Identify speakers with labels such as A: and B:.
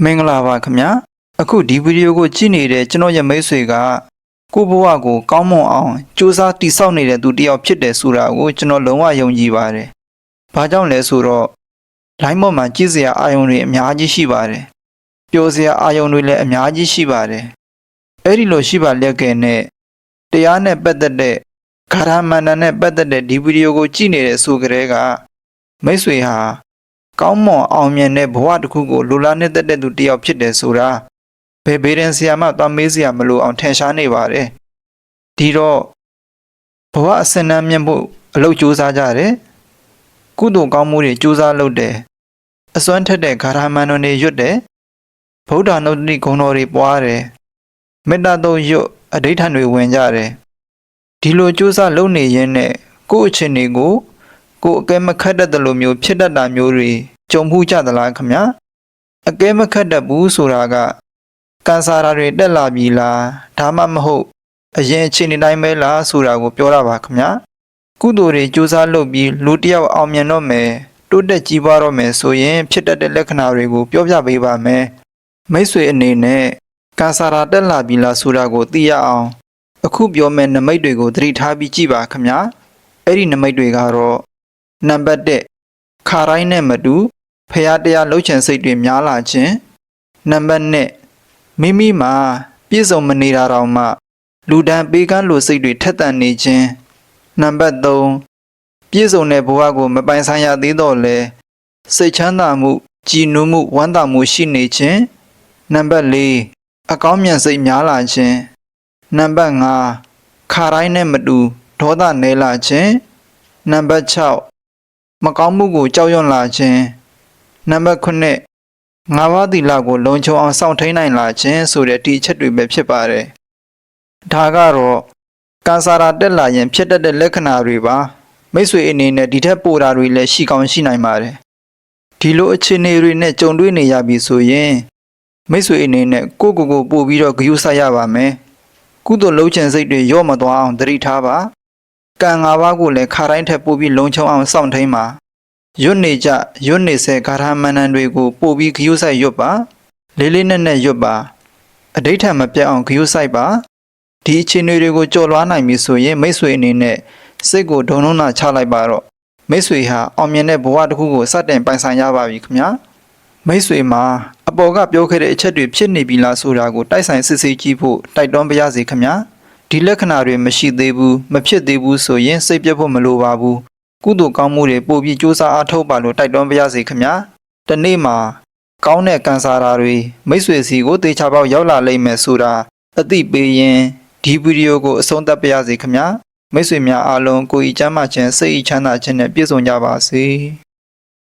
A: မင်္ဂလာပါခင်ဗျာအခုဒီဗီဒီယိုကိုကြည့်နေတဲ့ကျွန်တော်ရဲ့မိတ်ဆွေကကိုယ့်ဘဝကိုကောင်းမွန်အောင်စူးစမ်းတည်ဆောက်နေတဲ့သူတစ်ယောက်ဖြစ်တယ်ဆိုတာကိုကျွန်တော်လုံးဝယုံကြည်ပါတယ်။ဘာကြောင့်လဲဆိုတော့ line ပေါ်မှာကြည့်စရာအာယုံတွေအများကြီးရှိပါတယ်။ပျော်စရာအာယုံတွေလည်းအများကြီးရှိပါတယ်။အဲ့ဒီလိုရှိပါလျက်ကဲနဲ့တရားနဲ့ပတ်သက်တဲ့ဂါရမန္တန်နဲ့ပတ်သက်တဲ့ဒီဗီဒီယိုကိုကြည့်နေတဲ့ဆိုကြတဲ့ကမိတ်ဆွေဟာ ကောင်းမွန်အောင်မြင်တဲ့ဘဝတစ်ခုကိုလိုလားနေတဲ့တဲ့သူတစ်ယောက်ဖြစ်တယ်ဆိုတာဘယ်ဘေးရင်ဆရာမသွားမေးစရာမလိုအောင်ထင်ရှားနေပါတယ်ဒီတော့ဘဝအစင်နှမ်းမြင့်ဖို့အလုပ်ကြိုးစားကြတယ်ကုသိုလ်ကောင်းမှုတွေကြိုးစားလုပ်တယ်အစွမ်းထက်တဲ့ဂါရမန်တော်တွေရွတ်တယ်ဗုဒ္ဓနုတ္တိဂုဏ်တော်တွေပွားတယ်မေတ္တာတော်ရွတ်အဋိဋ္ဌံတွေဝင်ကြတယ်ဒီလိုကြိုးစားလုပ်နေရင်းနဲ့ကိုယ့်အချင်းတွေကို ကိုယ်အကဲမခတ်တတ်တယ်လို့မျိုးဖြစ်တတ်တာမျိုးတွေကြုံမှုကြသလားခင်ဗျာအကဲမခတ်တတ်ဘူးဆိုတာကကန်ဆာရာတွေတက်လာပြီလားဒါမှမဟုတ်အရင်အချိန်ဒီတိုင်းပဲလားဆိုတာကိုပြောတာပါခင်ဗျာကုသိုလ်တွေကြိုးစားလုပ်ပြီးလူတစ်ယောက်အောင်မြင်တော့မယ်တိုးတက်ကြီးပွားတော့မယ်ဆိုရင်ဖြစ်တတ်တဲ့လက္ခဏာတွေကိုပြောပြပေးပါမယ်မိတ်ဆွေအနေနဲ့ကန်ဆာရာတက်လာပြီလားဆိုတာကိုသိရအောင် အခုပြောမယ့်နမိတ်တွေကိုသတိထားပြီးကြည့်ပါခင်ဗျာအဲ့ဒီနမိတ်တွေကတော့ နံပါတ်1ခါတိုင်းနဲ့မတူဖះတရားလှုပ်ချင်စိတ်တွေများလာခြင်းနံပါတ်2မိမိမှာပြည့်စုံမနေတာတောင်မှ လူဒဏ်ပေးကမ်းလိုစိတ်တွေထက်သန်နေခြင်းနံပါတ်3ပြည့်စုံတဲ့ဘဝကိုမပိုင်ဆိုင်ရသေးတော့လဲစိတ်ချမ်းသာမှုကြည်နူးမှုဝမ်းသာမှုရှိနေခြင်းနံပါတ်4အကောင်းမြတ်စိတ်များလာခြင်းနံပါတ်5ခါတိုင်းနဲ့မတူဒေါသနည်းလာခြင်းနံပါတ်6 မကောင်းမှုကိုကြောက်ရွံ့လာခြင်းနံပါတ်9ငါးပါးသီလကိုလုံခြုံအောင်စောင့်ထိန်နိုင်လာခြင်းဆိုတဲ့ဒီအချက်တွေပဲဖြစ်ပါတယ်ဒါကတော့ကန်ဆာရာတက်လာရင် ဖြစ်တတ်တဲ့လက္ခဏာတွေပါမိတ်ဆွေအနေနဲ့ဒီထက်ပိုတာတွေလည်းရှိကောင်းရှိနိုင်ပါတယ်ဒီလိုအခြေအနေတွေနဲ့ကြုံတွေ့နေရပြီဆိုရင်မိတ်ဆွေအနေနဲ့ကိုယ့်ကိုယ်ကိုပို့ပြီးတော့ဂရုစိုက်ရပါမယ်ကုသိုလ်လှုပ်ချင်စိတ်တွေရော့မသွားအောင်သတိထားပါ ကံ၅ပါးကိုလည်းခါတိုင်းထက်ပိုပြီးလုံခြုံအောင်စောင့်ထိန်ပါရွတ်နေကြရွတ်နေဆဲဂါရမန္တန်တွေကိုပိုပြီးဂရုစိုက်ရွတ်ပါလေးလေးနက်နက်ရွတ်ပါအဋိဋ္ဌံမပြတ်အောင်ဂရုစိုက်ပါဒီအခြေအနေတွေကိုကြော်လွှားနိုင်ပြီဆိုရင်မိတ်ဆွေအနေနဲ့စိတ်ကိုဒုံလုံးနာချလိုက်ပါတော့မိတ်ဆွေဟာအောင်မြင်တဲ့ဘဝတစ်ခုကိုစတင်ပိုင်ဆိုင်ရပါပြီခင်ဗျာမိတ်ဆွေမှာအပေါ်ကပြောခဲ့တဲ့အချက်တွေဖြစ်နေပြီလားဆိုတာကိုတိုက်ဆိုင်စစ်ဆေးကြည့်ဖို့တိုက်တွန်းပါရစေခင်ဗျာ ဒီလက္ခဏာတွေမရှိသေးဘူးမဖြစ်သေးဘူးဆိုရင်စိတ်ပြတ်ဖို့မလိုပါဘူးကုသိုလ်ကောင်းမှုတွေပို့ပြီးစူးစမ်းအားထုတ်ပါလို့တိုက်တွန်းပါရစေခင်ဗျာတနေ့မှာကောင်းတဲ့ကန်ဆာရာတွေမိတ်ဆွေစီကိုတေချာပေါက်ရောက်လာလိမ့်မယ်ဆိုတာအသိပေးရင်ဒီဗီဒီယိုကိုအဆုံးသတ်ပါရစေခင်ဗျာမိတ်ဆွေများအားလုံးကိုယ်ဤချမ်းသာခြင်းစိတ်ဤချမ်းသာခြင်းနဲ့ပြည့်စုံကြပါစေ